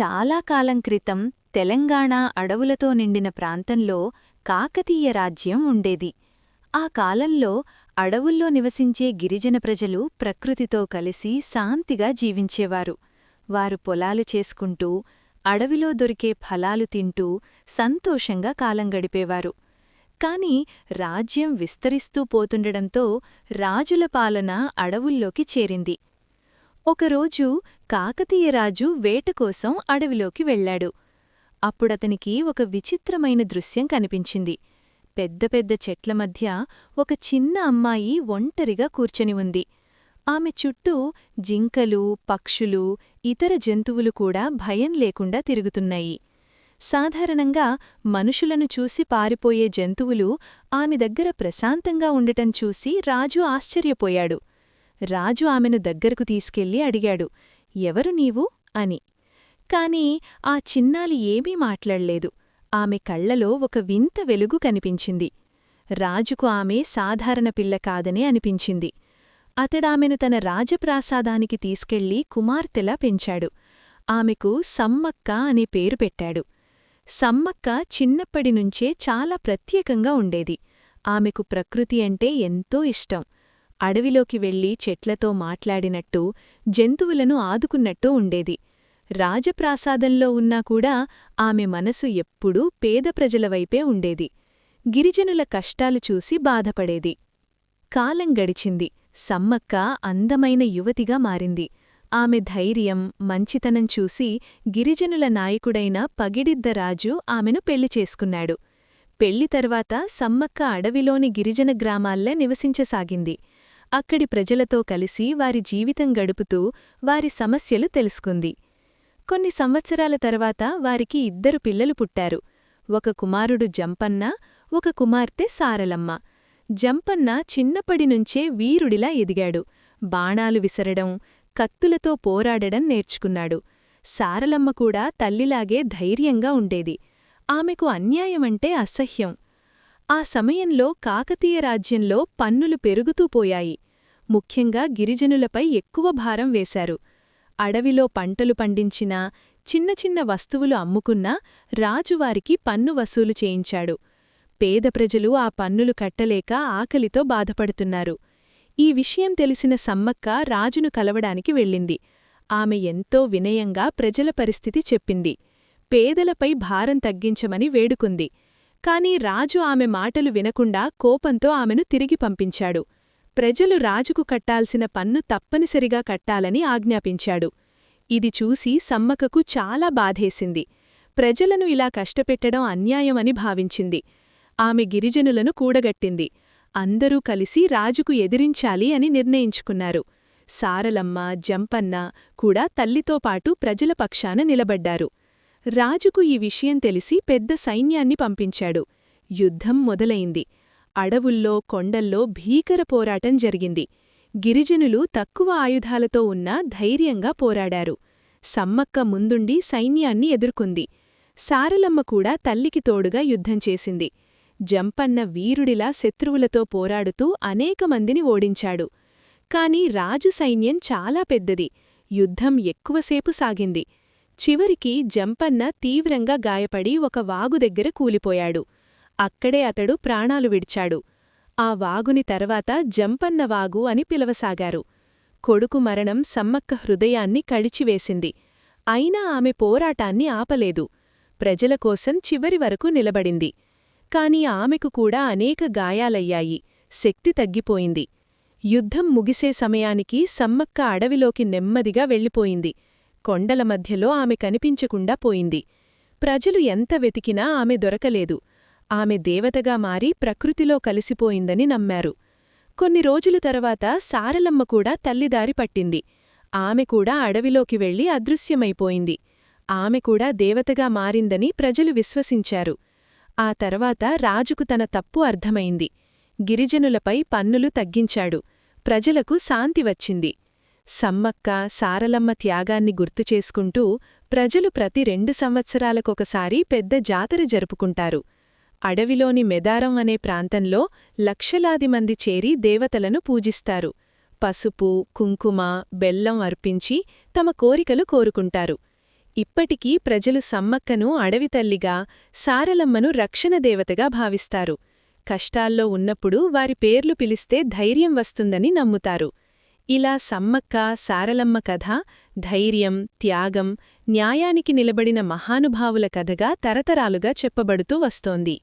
చాలా కాలం క్రితం తెలంగాణ అడవులతో నిండిన ప్రాంతంలో కాకతీయ రాజ్యం ఉండేది. ఆ కాలంలో అడవుల్లో నివసించే గిరిజన ప్రజలు ప్రకృతితో కలిసి శాంతిగా జీవించేవారు. వారు పొలాలు చేసుకుంటూ అడవిలో దొరికే ఫలాలు తింటూ సంతోషంగా కాలం గడిపేవారు. కాని రాజ్యం విస్తరిస్తూ పోతుండడంతో రాజుల పాలన అడవుల్లోకి చేరింది. ఒకరోజు కాకతీయరాజు వేటకోసం అడవిలోకి వెళ్ళాడు అప్పుడతనికి ఒక విచిత్రమైన దృశ్యం కనిపించింది. పెద్ద పెద్ద చెట్ల మధ్య ఒక చిన్న అమ్మాయి ఒంటరిగా కూర్చొని ఉంది. ఆమె చుట్టూ జింకలు పక్షులు ఇతర జంతువులు కూడా భయం లేకుండా తిరుగుతున్నాయి. సాధారణంగా మనుషులను చూసి పారిపోయే జంతువులు ఆమె దగ్గర ప్రశాంతంగా ఉండటం చూసి రాజు ఆశ్చర్యపోయాడు. రాజు ఆమెను దగ్గరకు తీసుకెళ్ళి అడిగాడు. ఎవరు నీవు? అని. కాని ఆ చిన్నాలి ఏమీ మాట్లాడలేదు. ఆమె కళ్ళలో ఒక వింత వెలుగు కనిపించింది. రాజుకు ఆమె సాధారణ పిల్ల కాదనే అనిపించింది. అతడామెను తన రాజప్రాసాదానికి తీసుకెళ్ళి కుమార్తెలా పెంచాడు. ఆమెకు సమ్మక్క అనే పేరు పెట్టాడు. సమ్మక్క చిన్నప్పటినుంచే చాలా ప్రత్యేకంగా ఉండేది. ఆమెకు ప్రకృతి అంటే ఎంతో ఇష్టం. అడవిలోకి వెళ్ళి చెట్లతో మాట్లాడినట్టు జంతువులను ఆదుకున్నట్టు ఉండేది. రాజప్రాసాదంలో ఉన్నా కూడా ఆమె మనసు ఎప్పుడూ పేద ప్రజల వైపే ఉండేది. గిరిజనుల కష్టాలు చూసి బాధపడేది. కాలం గడిచింది. సమ్మక్క అందమైన యువతిగా మారింది. ఆమె ధైర్యం మంచితనం చూసి గిరిజనుల నాయకుడైన పగిడిద్దరాజు ఆమెను పెళ్ళి చేసుకున్నాడు. పెళ్ళి తర్వాత సమ్మక్క అడవిలోని గిరిజన గ్రామాల్లే నివసించసాగింది. అక్కడి ప్రజలతో కలిసి వారి జీవితం గడుపుతూ వారి సమస్యలు తెలుసుకుంది. కొన్ని సంవత్సరాల తర్వాత వారికి ఇద్దరు పిల్లలు పుట్టారు. ఒక కుమారుడు జంపన్న ఒక కుమార్తె సారలమ్మ. జంపన్న చిన్నప్పటినుంచే వీరుడిలా ఎదిగాడు. బాణాలు విసరడం కత్తులతో పోరాడడం నేర్చుకున్నాడు. సారలమ్మ కూడా తల్లిలాగే ధైర్యంగా ఉండేది. ఆమెకు అన్యాయమంటే అసహ్యం. ఆ సమయంలో కాకతీయ రాజ్యంలో పన్నులు పెరుగుతూ పోయాయి. ముఖ్యంగా గిరిజనులపై ఎక్కువ భారం వేశారు. అడవిలో పంటలు పండించినా చిన్న చిన్న వస్తువులు అమ్ముకున్నా రాజువారికి పన్ను వసూలు చేయించాడు. పేద ప్రజలు ఆ పన్నులు కట్టలేక ఆకలితో బాధపడుతున్నారు. ఈ విషయం తెలిసిన సమ్మక్క రాజును కలవడానికి వెళ్ళింది. ఆమె ఎంతో వినయంగా ప్రజల పరిస్థితి చెప్పింది. పేదలపై భారం తగ్గించమని వేడుకుంది. కాని రాజు ఆమె మాటలు వినకుండా కోపంతో ఆమెను తిరిగి పంపించాడు. ప్రజలు రాజుకు కట్టాల్సిన పన్ను తప్పనిసరిగా కట్టాలని ఆజ్ఞాపించాడు. ఇది చూసి సమ్మకకు చాలా బాధేసింది. ప్రజలను ఇలా కష్టపెట్టడం అన్యాయమని భావించింది. ఆమె గిరిజనులను కూడగట్టింది. అందరూ కలిసి రాజుకు ఎదిరించాలి అని నిర్ణయించుకున్నారు. సారలమ్మ జంపన్న కూడా తల్లితో పాటు ప్రజల పక్షాన నిలబడ్డారు. రాజుకు ఈ విషయం తెలిసి పెద్ద సైన్యాన్ని పంపించాడు. యుద్ధం మొదలైంది. అడవుల్లో కొండల్లో భీకర పోరాటం జరిగింది. గిరిజనులు తక్కువ ఆయుధాలతో ఉన్నా ధైర్యంగా పోరాడారు. సమ్మక్క ముందుండి సైన్యాన్ని ఎదుర్కొంది. సారలమ్మ కూడా తల్లికి తోడుగా యుద్ధం చేసింది. జంపన్న వీరుడిలా శత్రువులతో పోరాడుతూ అనేకమందిని ఓడించాడు. కాని రాజు సైన్యం చాలా పెద్దది. యుద్ధం ఎక్కువసేపు సాగింది. చివరికి జంపన్న తీవ్రంగా గాయపడి ఒక వాగు దగ్గర కూలిపోయాడు. అక్కడే అతడు ప్రాణాలు విడిచాడు. ఆ వాగుని తర్వాత జంపన్న వాగు అని పిలవసాగారు. కొడుకు మరణం సమ్మక్క హృదయాన్ని కడిచివేసింది. అయినా ఆమె పోరాటాన్ని ఆపలేదు. ప్రజల కోసం చివరి వరకు నిలబడింది. కాని ఆమెకు కూడా అనేక గాయాలయ్యాయి. శక్తి తగ్గిపోయింది. యుద్ధం ముగిసే సమయానికి సమ్మక్క అడవిలోకి నెమ్మదిగా వెళ్ళిపోయింది. కొండల మధ్యలో ఆమె కనిపించకుండా పోయింది. ప్రజలు ఎంత వెతికినా ఆమె దొరకలేదు. ఆమె దేవతగా మారి ప్రకృతిలో కలిసిపోయిందని నమ్మారు. కొన్ని రోజుల తర్వాత సారలమ్మ కూడా తల్లిదారి పట్టింది. ఆమె కూడా అడవిలోకి వెళ్ళి అదృశ్యమైపోయింది. ఆమె కూడా దేవతగా మారిందని ప్రజలు విశ్వసించారు. ఆ తర్వాత రాజుకు తన తప్పు అర్థమైంది. గిరిజనులపై పన్నులు తగ్గించాడు. ప్రజలకు శాంతి వచ్చింది. సమ్మక్క సారలమ్మ త్యాగాన్ని గుర్తుచేసుకుంటూ ప్రజలు ప్రతి రెండు సంవత్సరాలకొకసారి పెద్ద జాతర జరుపుకుంటారు. అడవిలోని మెదారం అనే ప్రాంతంలో లక్షలాది మంది చేరి దేవతలను పూజిస్తారు. పసుపు కుంకుమ బెల్లం అర్పించి తమ కోరికలు కోరుకుంటారు. ఇప్పటికీ ప్రజలు సమ్మక్కను అడవితల్లిగా సారలమ్మను రక్షణ దేవతగా భావిస్తారు. కష్టాల్లో ఉన్నప్పుడు వారి పేర్లు పిలిస్తే ధైర్యం వస్తుందని నమ్ముతారు. ఇలా సమ్మక్క సారలమ్మ కథ ధైర్యం త్యాగం న్యాయానికి నిలబడిన మహానుభావుల కథగా తరతరాలుగా చెప్పబడుతూ వస్తోంది.